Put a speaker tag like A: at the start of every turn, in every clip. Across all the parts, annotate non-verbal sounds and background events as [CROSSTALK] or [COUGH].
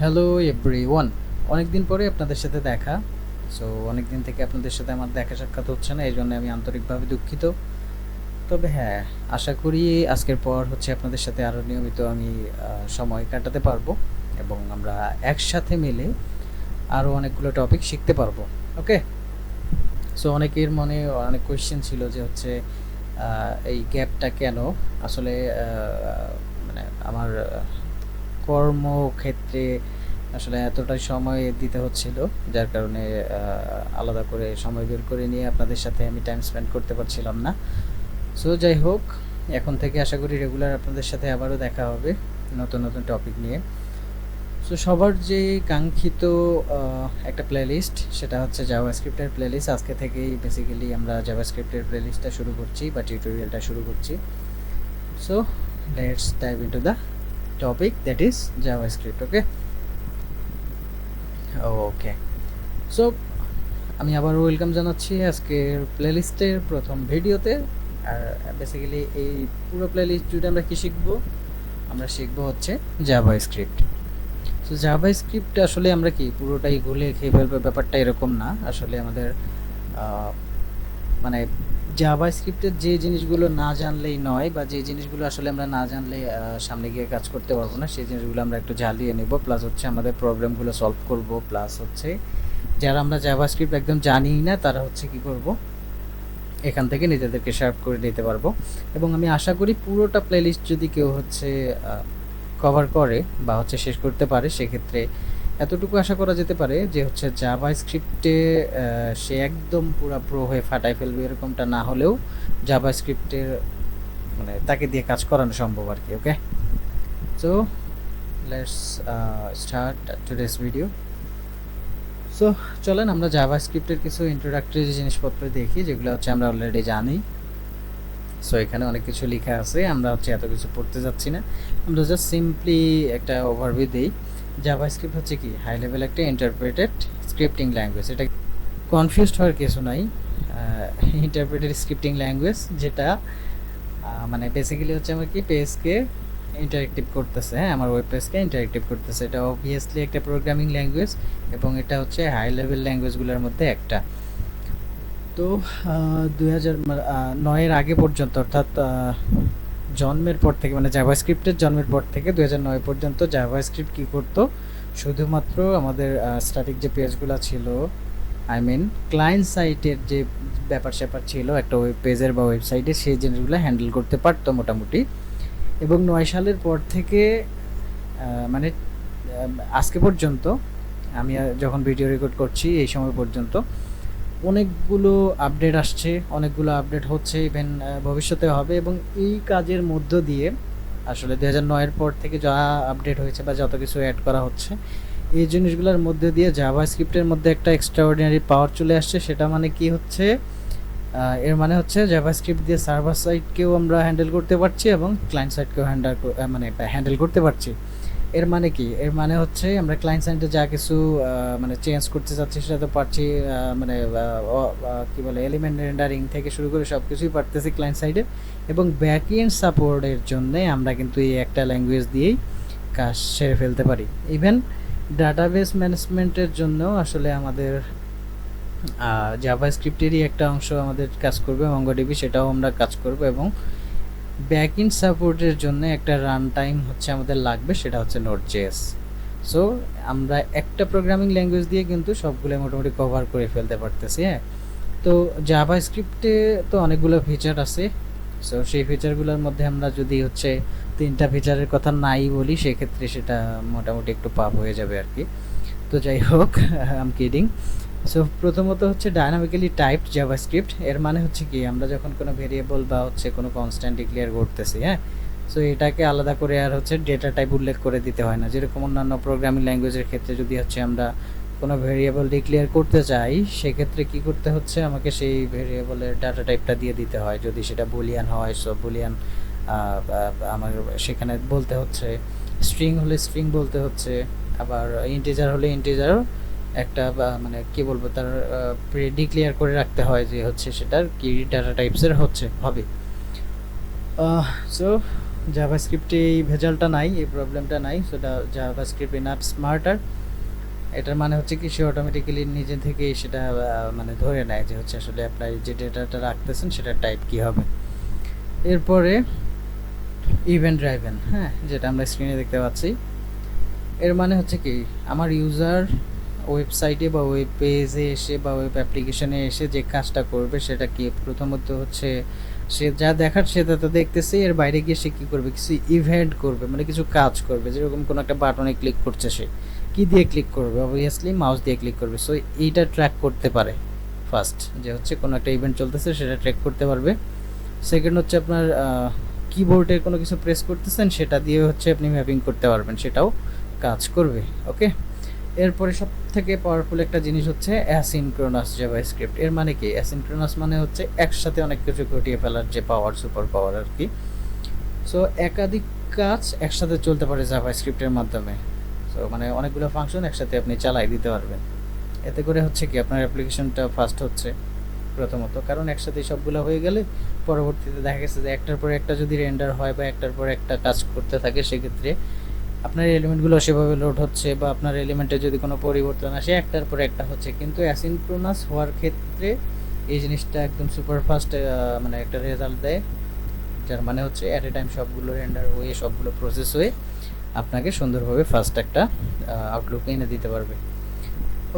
A: Hello every one অনেকদিন পরে আপনাদের সাথে দেখা। সো অনেক দিন থেকে আপনাদের সাথে আমার দেখা সাক্ষাৎ হচ্ছে না এই জন্য আমি আন্তরিকভাবে দুঃখিত। তবে হ্যাঁ আশা করি আজকের পর হচ্ছে আপনাদের সাথে আরও নিয়মিত আমি সময় কাটাতে পারব এবং আমরা একসাথে মিলে আরও অনেকগুলো টপিক শিখতে পারব। ওকে সো অনেকের মনে অনেক কোয়েশ্চেন ছিল যে হচ্ছে এই গ্যাপটা কেন? আসলে মানে আমার কর্মক্ষেত্রে আসলে এতটাই সময় দিতে হচ্ছিল, যার কারণে আলাদা করে সময় বের করে নিয়ে আপনাদের সাথে আমি টাইম স্পেন্ড করতে পারছিলাম না। সো যাই হোক, এখন থেকে আশা করি রেগুলার আপনাদের সাথে আবারও দেখা হবে নতুন নতুন টপিক নিয়ে। সো সবার যে কাঙ্ক্ষিত একটা প্লেলিস্ট সেটা হচ্ছে জাভা স্ক্রিপ্টের প্লেলিস্ট আজকে থেকেই বেসিক্যালি আমরা জাভা স্ক্রিপ্টের প্লেলিস্টটা শুরু করছি বা টিউটোরিয়ালটা শুরু করছি। So let's dive into the topic that is JavaScript okay so আমি আবার ওয়েলকাম জানাচ্ছি আজকের প্লেলিস্টের প্রথম ভিডিওতে আর বেসিক্যালি এই পুরো প্লেলিস্ট জুড়ে আমরা কি শিখব? আমরা শিখব হচ্ছে JavaScript so JavaScript আসলে আমরা কি, পুরোটাই গুলে খেয়ে ফেলব ব্যাপারটা এরকম না। আসলে আমাদের মানে জাভা স্ক্রিপ্টের যে জিনিসগুলো না জানলেই নয় বা যে জিনিসগুলো আসলে আমরা না জানলে সামনে গিয়ে কাজ করতে পারব না, সেই জিনিসগুলো আমরা একটু ঝালিয়ে নেব। প্লাস হচ্ছে আমাদের প্রবলেমগুলো সলভ করব। প্লাস হচ্ছে যারা আমরা জাভা স্ক্রিপ্ট একদম জানিই না, তারা হচ্ছে কি করব? এখান থেকে নিজেদেরকে শার্প করে নিতে পারব। এবং আমি আশা করি পুরোটা প্লেলিস্ট যদি কেউ হচ্ছে কভার করে বা হচ্ছে শেষ করতে পারে, সেক্ষেত্রে এতটুকু আশা করা যেতে পারে যে হচ্ছে জাভা স্ক্রিপ্টে সে একদম পুরা প্রো হয়ে ফাটাই ফেলবে এরকমটা না হলেও জাভা স্ক্রিপ্টের মানে তাকে দিয়ে কাজ করানো সম্ভব আর কি okay so let's start today's video so চলেন আমরা জাভা স্ক্রিপ্টের কিছু ইন্ট্রোডাক্টরি জিনিসপত্র দেখি, যেগুলো হচ্ছে আমরা অলরেডি জানি। সো এখানে অনেক কিছু লেখা আছে, আমরা হচ্ছে এত কিছু পড়তে যাচ্ছি না। আমরা জাস্ট সিম্পলি একটা ওভারভিউ দিই। জাভা স্ক্রিপ্ট হচ্ছে কি? হাই লেভেল একটা ইন্টারপ্রেটেড স্ক্রিপ্টিং ল্যাঙ্গুয়েজ এটা কনফিউজড হওয়ার কিছু নাই। ইন্টারপ্রেটেড স্ক্রিপ্টিং ল্যাঙ্গুয়েজ যেটা মানে বেসিক্যালি হচ্ছে আমার কি? পেজকে ইন্টারেক্টিভ করতেছে হ্যাঁ? আমার ওয়েব পেজকে ইন্টারেক্টিভ করতেছে। এটা অবভিয়াসলি একটা প্রোগ্রামিং ল্যাঙ্গুয়েজ এবং এটা হচ্ছে হাই লেভেল ল্যাঙ্গুয়েজগুলোর মধ্যে একটা। তো দুই হাজার নয়ের আগে পর্যন্ত, অর্থাৎ জন্মের পর থেকে মানে জাভা স্ক্রিপ্টের জন্মের পর থেকে দু নয় পর্যন্ত জাভা স্ক্রিপ্ট কী করতো? শুধুমাত্র আমাদের স্ট্যাটিক যে পেজগুলো ছিল আই মিন ক্লায়েন্ট সাইটের যে ব্যাপার স্যাপার ছিল, একটা ওয়েব পেজের বা ওয়েবসাইটে সেই জিনিসগুলো হ্যান্ডেল করতে পারতো মোটামুটি। এবং নয় সালের পর থেকে মানে আজকে পর্যন্ত, আমি যখন ভিডিও রেকর্ড করছি, এই সময় পর্যন্ত অনেকগুলো আপডেট আসছে, অনেকগুলো আপডেট হচ্ছে ইভেন ভবিষ্যতে হবে এবং এই কাজের মধ্য দিয়ে আসলে দু হাজার নয়ের পর থেকে যা আপডেট হয়েছে বা যত কিছু অ্যাড করা হচ্ছে, এই জিনিসগুলোর মধ্যে দিয়ে জাভা স্ক্রিপ্টের মধ্যে একটা এক্সট্রাঅর্ডিনারি পাওয়ার চলে আসছে। সেটা মানে কি হচ্ছে? এর মানে হচ্ছে জাভা স্ক্রিপ্ট দিয়ে সার্ভার সাইডকেও আমরা হ্যান্ডেল করতে পারছি এবং ক্লায়েন্ট সাইডকেও হ্যান্ডেল মানে হ্যান্ডেল করতে পারছি। এর মানে কি? এর মানে হচ্ছে আমরা ক্লায়েন্ট সাইডে যা কিছু মানে চেঞ্জ করতে চাচ্ছি সেটা তো পারছি মানে কি বলে এলিমেন্ট রেন্ডারিং থেকে শুরু করে সব কিছুই পারতেছি ক্লায়েন্ট সাইডে এবং ব্যাক এন্ড সাপোর্টের জন্যে আমরা কিন্তু এই একটা ল্যাঙ্গুয়েজ দিয়েই কাজ সেরে ফেলতে পারি। ইভেন ডাটাবেস ম্যানেজমেন্টের জন্য আসলে আমাদের জাভা স্ক্রিপ্টেরই একটা অংশ আমাদের কাজ করবে মঙ্গোডিবি সেটাও আমরা কাজ করব এবং ব্যাক ইন সাপোর্টের জন্য একটা রান টাইম হচ্ছে আমাদের লাগবে, সেটা হচ্ছে নোট জেএস সো আমরা একটা প্রোগ্রামিং ল্যাঙ্গুয়েজ দিয়ে কিন্তু সবগুলো মোটামুটি কভার করে ফেলতে পারতেছি হ্যাঁ? তো জাভা স্ক্রিপ্টে তো অনেকগুলো ফিচার আছে। সো সেই ফিচারগুলোর মধ্যে আমরা যদি হচ্ছে তিনটা ফিচারের কথা নাই বলি, সেক্ষেত্রে সেটা মোটামুটি একটু পাপ হয়ে যাবে আর কি। তো যাই হোক [LAUGHS] আম কিডিং সো প্রথমত হচ্ছে ডায়নামিক্যালি টাইপড জাভাস্ক্রিপ্ট এর মানে হচ্ছে কি, আমরা যখন কোনো ভেরিয়েবল বা হচ্ছে কোনো কনস্ট্যান্ট ডিক্লেয়ার করতেছি হ্যাঁ? সো এটাকে আলাদা করে আর হচ্ছে ডেটা টাইপ উল্লেখ করে দিতে হয় না। যেরকম অন্যান্য প্রোগ্রামিং ল্যাঙ্গুয়েজের ক্ষেত্রে যদি হচ্ছে আমরা কোনো ভেরিয়েবল ডিক্লেয়ার করতে চাই, সেক্ষেত্রে কি করতে হচ্ছে? আমাকে সেই ভেরিয়েবলের ডাটা টাইপটা দিয়ে দিতে হয়। যদি সেটা বুলিয়ান হয় সো বুলিয়ান আমার সেখানে বলতে হচ্ছে স্ট্রিং হলে স্ট্রিং বলতে হচ্ছে, আবার ইন্টিজার হলে ইন্টিজারও একটা মানে কি বলব, তার ডিক্লেয়ার করে রাখতে হয় যে হচ্ছে সেটার কি ডাটা টাইপসের হচ্ছে, হবে। সো জাভাস্ক্রিপ্টে এই ভেজালটা নাই, এই প্রবলেমটা নাই সেটা জাভাস্ক্রিপ্ট ইন অ্যাপ স্মার্টার এটার মানে হচ্ছে কি, সে অটোমেটিক্যালি নিজে থেকেই সেটা মানে ধরে নেয় যে হচ্ছে আসলে আপনার যে ডেটাটা রাখতেছেন, সেটার টাইপ কি হবে। এরপরে ইভেন্ট ড্রাইভেন হ্যাঁ যেটা আমরা স্ক্রিনে দেখতে পাচ্ছি। এর মানে হচ্ছে কি, আমার ইউজার ওয়েবসাইটে বা ওয়েব পেজে এসে বা ওয়েব অ্যাপ্লিকেশনে এসে যে কাজটা করবে, সেটা কি প্রথমত হচ্ছে সে যা দেখার সেটা তো দেখতেছে, এর বাইরে গিয়ে সে কী করবে? কিছু ইভেন্ট করবে মানে কিছু কাজ করবে, যেরকম কোনো একটা বাটনে ক্লিক করছে সে। কি দিয়ে ক্লিক করবে? অবভিয়াসলি মাউস দিয়ে ক্লিক করবে। সো এইটা ট্র্যাক করতে পারে ফার্স্ট যে হচ্ছে কোনো একটা ইভেন্ট চলতেছে, সেটা ট্র্যাক করতে পারবে। সেকেন্ড হচ্ছে আপনার কিবোর্ডে কোনো কিছু প্রেস করতেছেন, সেটা দিয়ে হচ্ছে আপনি ম্যাপিং করতে পারবেন, সেটাও কাজ করবে ওকে এরপরে সব থেকে পাওয়ারফুল একটা জিনিস হচ্ছে অ্যাসিনক্রোনাস জাভাস্ক্রিপ্ট এর মানে কি? অ্যাসিনক্রোনাস মানে হচ্ছে একসাথে অনেক কিছু ঘটিয়ে ফেলার যে পাওয়ার সুপার পাওয়ার আর কি। সো একাধিক কাজ একসাথে চলতে পারে জাভাস্ক্রিপ্টের মাধ্যমে। সো মানে অনেকগুলো ফাংশন একসাথে আপনি চালাই দিতে পারবেন। এতে করে হচ্ছে কি? আপনার অ্যাপ্লিকেশনটা ফাস্ট হচ্ছে প্রথমত। কারণ একসাথে সবগুলো হয়ে গেলে পরবর্তীতে দেখা গেছে যে একটার পর একটা যদি রেন্ডার হয় বা একটার পর একটা কাজ করতে থাকে, সেক্ষেত্রে আপনার এলিমেন্টগুলো সেভাবে লোড হচ্ছে বা আপনার এলিমেন্টে যদি কোনো পরিবর্তন আসে, একটার পর একটা হচ্ছে। কিন্তু অ্যাসিনক্রোনাস হওয়ার ক্ষেত্রে এই জিনিসটা একদম সুপার ফাস্ট মানে একটা রেজাল্ট দেয়। যার মানে হচ্ছে অ্যাট এ টাইম সবগুলো রেন্ডার হয়ে, সবগুলো প্রসেস হয়ে আপনাকে সুন্দরভাবে ফার্স্ট একটা আউটলুক এনে দিতে পারবে।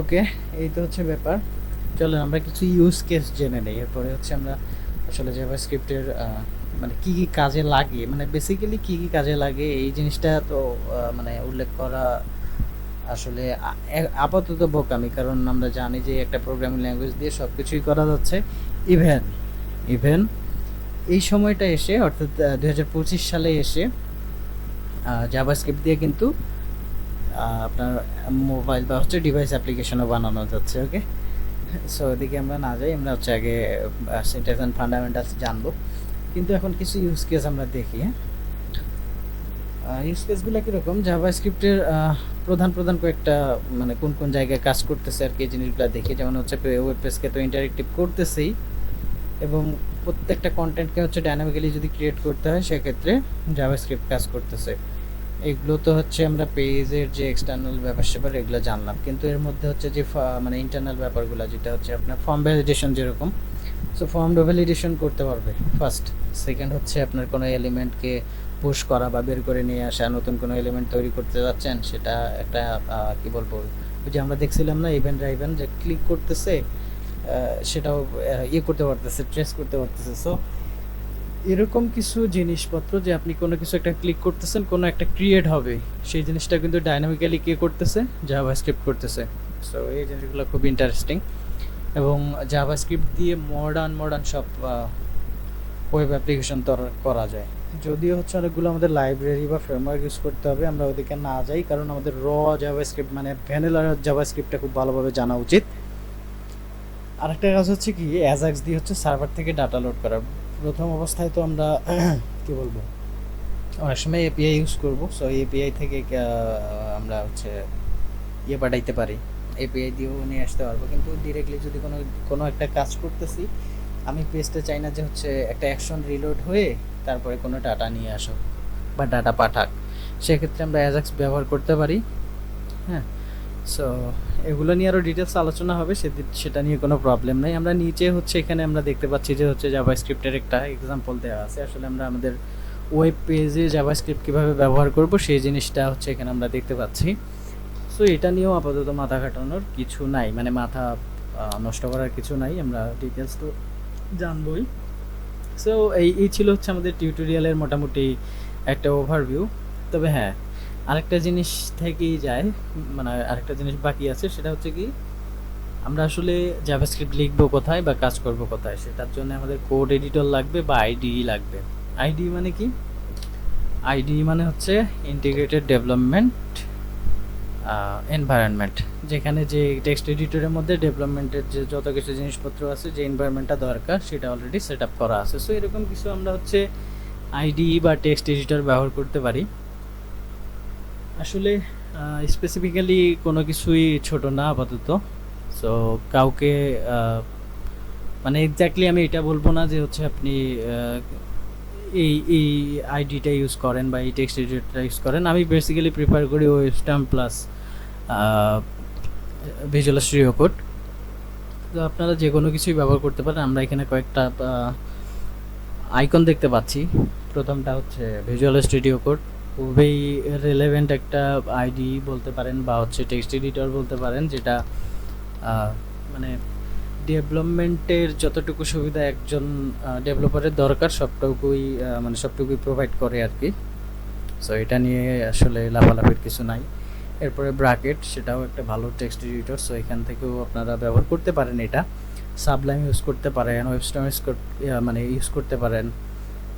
A: ওকে এই তো হচ্ছে ব্যাপার। চলেন আমরা কিছু ইউজ কেস জেনে নেই। এরপরে হচ্ছে আমরা আসলে জাভাস্ক্রিপ্টের মানে কি কি কাজে লাগে? মানে বেসিক্যালি কি কি কাজে লাগে? এই জিনিসটা তো মানে উল্লেখ করা আসলে আপাতত বোকামি। কারণ আমরা জানি যে একটা প্রোগ্রামিং ল্যাঙ্গুয়েজ দিয়ে সব কিছুই করা যাচ্ছে। ইভেন ইভেন এই সময়টা এসে, অর্থাৎ দু হাজার পঁচিশ সালে এসে জাভাস্ক্রিপ্ট দিয়ে কিন্তু আপনার মোবাইল বা হচ্ছে ডিভাইস অ্যাপ্লিকেশনও বানানো যাচ্ছে ওকে সো এদিকে আমরা না যাই, আমরা হচ্ছে আগে সিনট্যাক্স অ্যান্ড ফান্ডামেন্টালস জানব। কিন্তু এখন কিছু ইউজ কেস আমরা দেখি ইউজ কেসগুলো কীরকম? জাভা স্ক্রিপ্টের প্রধান প্রধান কয়েকটা মানে কোন কোন জায়গায় কাজ করতেছে আর কি জিনিসগুলো দেখি। যেমন হচ্ছে ওয়েব পেজকে তো ইন্টারেক্টিভ করতেছেই এবং প্রত্যেকটা কন্টেন্টকে হচ্ছে ডাইনামিক্যালি যদি ক্রিয়েট করতে হয়, সেক্ষেত্রে জাভা স্ক্রিপ্ট কাজ করতেছে। এগুলো তো হচ্ছে আমরা পেজের যে এক্সটার্নাল ব্যাপার স্যাপার, এগুলো জানলাম। কিন্তু এর মধ্যে হচ্ছে যে মানে ইন্টারনাল ব্যাপারগুলো, যেটা হচ্ছে আপনার ফর্ম ভ্যালিডেশন যেরকম সো ফর্ম ভ্যালিডেশন করতে পারবে। ফার্স্ট সেকেন্ড হচ্ছে আপনার কোনো এলিমেন্টকে পুশ করা বা বের করে নিয়ে আসা, নতুন কোনো এলিমেন্ট তৈরি করতে যাচ্ছেন, সেটা একটা কি বলব, ওই যে আমরা দেখছিলাম না ইভেন্ট ড্রাইভেন যে ক্লিক করতেছে সেটাও ইয়ে করতে পারতেছে ট্রেস করতে পারতেছে। সো এরকম কিছু জিনিসপত্র যে আপনি কোনো কিছু একটা ক্লিক করতেছেন, কোনো একটা ক্রিয়েট হবে, সেই জিনিসটা কিন্তু ডাইনামিক্যালি কে করতেছে? জাভা স্ক্রিপ্ট করতেছে। সো এই জিনিসগুলো খুব ইন্টারেস্টিং এবং জাভা স্ক্রিপ্ট দিয়ে মডার্ন মডার্ন সব ওয়েব অ্যাপ্লিকেশন করা যায়। যদিও হচ্ছে অনেকগুলো আমাদের লাইব্রেরি বা ফ্রেমওয়ার্ক ইউজ করতে হবে, আমরা ওদিকে না যাই, কারণ আমাদের র জাভা স্ক্রিপ্ট মানে ভ্যানিলা জাভা স্ক্রিপ্টটা খুব ভালোভাবে জানা উচিত। আরেকটা কাজ হচ্ছে কি অ্যাজাক্স দিয়ে হচ্ছে সার্ভার থেকে ডাটা লোড করা। প্রথম অবস্থায় তো আমরা [CLEARS THROAT] কি বলব? অনেক সময় এপিআই ইউজ করব সো এপিআই থেকে আমরা হচ্ছে ইয়ে পাঠাইতে পারি। এপিআই দিয়েও নিয়ে আসতে পারব। কিন্তু ডিরেক্টলি যদি কোনো কোনো একটা কাজ করতেছি, আমি পেজটা চাই না যে হচ্ছে একটা অ্যাকশন রিলোড হয়ে তারপরে কোনো ডাটা নিয়ে আসো বা ডাটা পাঠাক। সেক্ষেত্রে আমরা অ্যাজাক্স ব্যবহার করতে পারি। হ্যাঁ সো এগুলো নিয়ে আরও ডিটেলস আলোচনা হবে, সেদি- সেটা নিয়ে কোনো প্রবলেম নেই। আমরা নিচে হচ্ছে এখানে আমরা দেখতে পাচ্ছি যে হচ্ছে জাভা স্ক্রিপ্টের একটা এক্সাম্পল দেওয়া আছে। আসলে আমরা আমাদের ওয়েব পেজে জাভা স্ক্রিপ্ট কীভাবে ব্যবহার করব, সেই জিনিসটা হচ্ছে এখানে আমরা দেখতে পাচ্ছি। সো এটা নিয়েও আপাতত মাথা কাটানোর কিছু নাই। মানে মাথা নষ্ট করার কিছু নাই, আমরা ডিটেলস তো জানবই। সো এই এই ছিল হচ্ছে আমাদের টিউটোরিয়ালের মোটামুটি একটা ওভারভিউ তবে হ্যাঁ আরেকটা জিনিস থেকেই যায় মানে আরেকটা জিনিস বাকি আছে, সেটা হচ্ছে কি, আমরা আসলে জাভাস্ক্রিপ্ট লিখব কোথায় বা কাজ করব কোথায়, সেটার জন্য আমাদের কোড এডিটর লাগবে বা আইডি লাগবে। আইডি মানে কি? আইডি মানে হচ্ছে ইন্টিগ্রেটেড ডেভেলপমেন্ট এনভায়রনমেন্ট যেখানে যে টেক্সট এডিটরের মধ্যে ডেভেলপমেন্টের যে যত কিছু জিনিসপত্র আছে, যে এনভায়রনমেন্টটা দরকার, সেটা অলরেডি সেট আপ করা আছে। সো এরকম কিছু আমরা হচ্ছে আইডি বা টেক্সট এডিটর ব্যবহার করতে পারি। আসলে স্পেসিফিক্যালি কোনো কিছুই ছোট না, আপাতত। সো কাউকে মানে এক্স্যাক্টলি আমি এটা বলব না যে হচ্ছে আপনি এই এই আইডিটা ইউজ করেন বা এই টেক্সট এডিটরটা ইউজ করেন। আমি বেসিক্যালি প্রিফার করি WebStorm plus Visual Studio Code তো আপনারা যে কোনো কিছুই ব্যবহার করতে পারেন, আমরা এখানে কয়েকটা আইকন দেখতে পাচ্ছি। প্রথমটা হচ্ছে ভিজুয়াল স্টুডিও কোড খুবই রিলেভেন্ট একটা আইডি বলতে পারেন বা হচ্ছে টেক্সট এডিটর বলতে পারেন, যেটা মানে ডেভেলপমেন্টের যতটুকু সুবিধা একজন ডেভেলপারের দরকার, সবটুকুই মানে সবটুকুই প্রোভাইড করে আর কি। সো এটা নিয়ে আসলে লাফালাফির কিছু নাই। এরপরে ব্রাকেট সেটাও একটা ভালো টেক্সট এডিটর সো এখান থেকেও আপনারা ব্যবহার করতে পারেন এটা। সাবলাইম ইউজ করতে পারেন ওয়েবস্টম ইউজ মানে ইউজ করতে পারেন।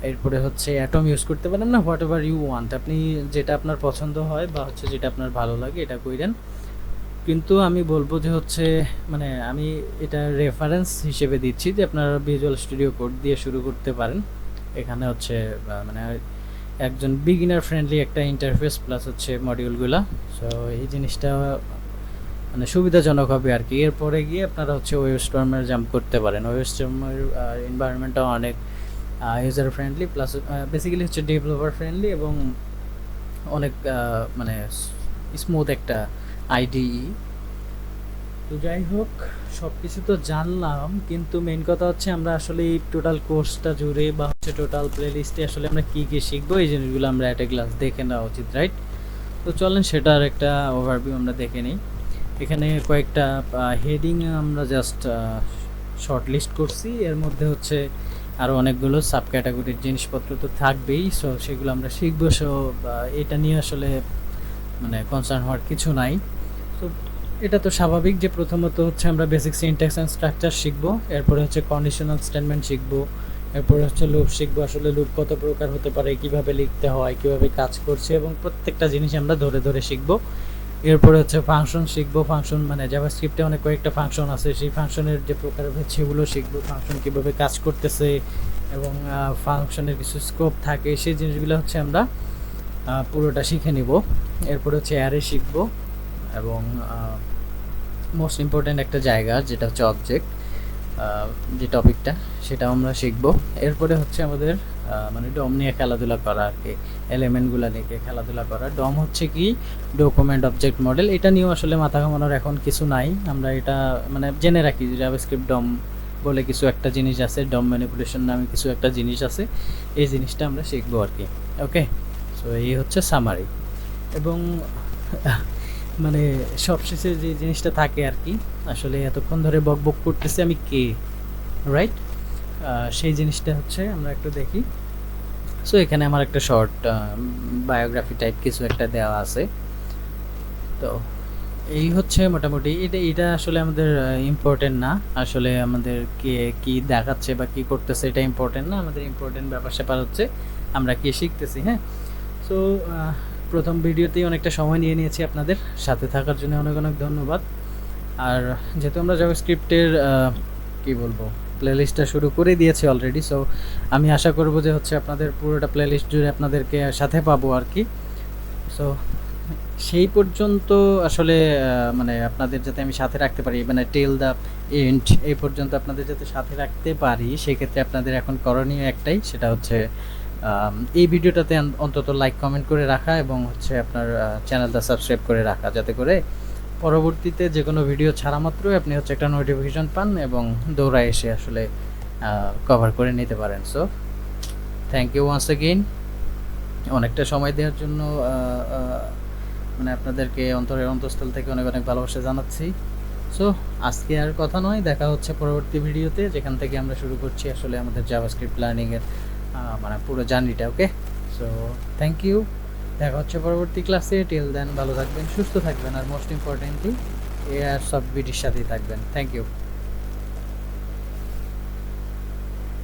A: এরপরে হচ্ছে অ্যাটম ইউজ করতে পারেন, না হোয়াট এভার ইউ ওয়ান্ট আপনি যেটা আপনার পছন্দ হয় বা হচ্ছে যেটা আপনার ভালো লাগে, এটা কইরেন। কিন্তু আমি বলব যে হচ্ছে মানে আমি এটা রেফারেন্স হিসেবে দিচ্ছি যে আপনারা ভিজুয়াল স্টুডিও কোড দিয়ে শুরু করতে পারেন। এখানে হচ্ছে মানে একজন বিগিনার ফ্রেন্ডলি একটা ইন্টারফেস প্লাস হচ্ছে মডিউলগুলা সো এই জিনিসটা মানে সুবিধাজনক হবে আর কি এরপরে গিয়ে আপনারা হচ্ছে ওয়েবস্টর্মের জাম্প করতে পারেন। ওয়েবস্টর্মের এনভায়রনমেন্টটাও অনেক ইউজার ফ্রেন্ডলি প্লাস বেসিক্যালি হচ্ছে ডেভেলপার ফ্রেন্ডলি এবং অনেক মানে স্মুথ একটা আইডিই তো যাই হোক সব কিছু তো জানলাম, কিন্তু মেন কথা হচ্ছে আমরা আসলে এই টোটাল কোর্সটা জুড়ে বা হচ্ছে টোটাল প্লেলিস্টে আসলে আমরা কী কী শিখব, এই জিনিসগুলো আমরা একটা ক্লাস দেখে নেওয়া উচিত রাইট তো চলেন সেটার একটা ওভারভিউ আমরা দেখে নিই। এখানে কয়েকটা হেডিং আমরা জাস্ট শর্ট লিস্ট করছি। এর মধ্যে হচ্ছে আরও অনেকগুলো সাব ক্যাটাগরির জিনিসপত্র তো থাকবেই সো সেগুলো আমরা শিখব। সো এটা নিয়ে আসলে মানে কনসার্ন হওয়ার কিছু নাই। তো এটা তো স্বাভাবিক যে প্রথমত হচ্ছে আমরা বেসিক সিনট্যাক্স অ্যান্ড স্ট্রাকচার শিখব, এরপরে হচ্ছে কন্ডিশনাল স্টেটমেন্ট শিখব, এরপরে হচ্ছে লুপ শিখব, আসলে লুপ কত প্রকার হতে পারে, কীভাবে লিখতে হয়, কীভাবে কাজ করছে এবং প্রত্যেকটা জিনিস আমরা ধরে ধরে শিখব। এরপরে হচ্ছে ফাংশন শিখব ফাংশন মানে জাভাস্ক্রিপ্টে অনেক কয়েকটা ফাংশন আছে, সেই ফাংশনের যে প্রকারভেদ সেগুলো শিখব ফাংশন কীভাবে কাজ করতেছে এবং ফাংশনের কিছু স্কোপ থাকে, সেই জিনিসগুলো হচ্ছে আমরা পুরোটা শিখে নিব। এরপরে হচ্ছে অ্যারে শিখব এবং মোস্ট ইম্পর্ট্যান্ট একটা জায়গা, যেটা হচ্ছে অবজেক্ট যে টপিকটা সেটা আমরা শিখব। এরপরে হচ্ছে আমাদের মানে ডম নিয়ে খেলাধুলা করা আর কি এলিমেন্টগুলো নিয়ে খেলাধুলা করা। ডম হচ্ছে কি? ডকুমেন্ট অবজেক্ট মডেল এটা নিয়েও আসলে মাথা ঘামানোর এখন কিছু নাই। আমরা এটা মানে জেনে রাখি জাভাস্ক্রিপ্ট ডম বলে কিছু একটা জিনিস আছে ডম ম্যানিপুলেশন নামে কিছু একটা জিনিস আছে। এই জিনিসটা আমরা শিখব আর কি ওকে সো এই হচ্ছে সামারি এবং মানে সবশেষে যে জিনিসটা থাকে আর কি, আসলে এতক্ষণ ধরে বক বক করতেছি আমি কে রাইট সেই জিনিসটা হচ্ছে আমরা একটু দেখি। সো এখানে আমার একটা শর্ট বায়োগ্রাফি টাইপ কিছু একটা দেওয়া আছে। তো এই হচ্ছে মোটামুটি, এটা এটা আসলে আমাদের ইম্পর্টেন্ট না। আসলে আমাদের কে, কি দেখাচ্ছে বা কি করতেছে এটা ইম্পর্টেন্ট না। আমাদের ইম্পর্টেন্ট ব্যাপার স্যাপার হচ্ছে আমরা কি শিখতেছি হ্যাঁ? সো প্রথম ভিডিওতেই অনেকটা সময় নিয়ে নিয়েছি আপনাদের সাথে থাকার জন্য অনেক অনেক ধন্যবাদ। আর যেহেতু আমরা জাভাস্ক্রিপ্টের কি বলব প্লেলিস্টটা শুরু করে দিয়েছি অলরেডি সো আমি আশা করব যে হচ্ছে আপনাদের পুরোটা প্লেলিস্ট জুড়ে আপনাদেরকে সাথে পাবো আর কি। সো সেই পর্যন্ত আসলে মানে আপনাদের যাতে আমি সাথে রাখতে পারি মানে টেল দ্য এন্ড এই পর্যন্ত আপনাদের যাতে সাথে রাখতে পারি, সেক্ষেত্রে আপনাদের এখন করণীয় একটাই, সেটা হচ্ছে এই ভিডিওটাতে অন্তত লাইক কমেন্ট করে রাখা এবং হচ্ছে আপনার চ্যানেলটা সাবস্ক্রাইব করে রাখা, যাতে করে পরবর্তীতে যে কোনো ভিডিও ছাড়া মাত্রই আপনি হচ্ছে একটা নোটিফিকেশন পান এবং দৌড়ায় এসে আসলে কভার করে নিতে পারেন। So thank you once again অনেকটা সময় দেওয়ার জন্য মানে আপনাদেরকে অন্তরের অন্তঃস্থল থেকে অনেক অনেক ভালোবাসা জানাচ্ছি। সো আজকে আর কথা নয়, দেখা হচ্ছে পরবর্তী ভিডিওতে যেখান থেকে আমরা শুরু করছি আসলে আমাদের জাভাস্ক্রিপ্ট লার্নিংয়ের মানে পুরো জার্নিটা ওকে সো থ্যাংক ইউ দেখা হচ্ছে পরবর্তী ক্লাসে টিল দেন ভালো থাকবেন, সুস্থ থাকবেন, আর মোস্ট ইম্পর্টেন্টলি এ আর সব বিটির সাথেই থাকবেন। Thank you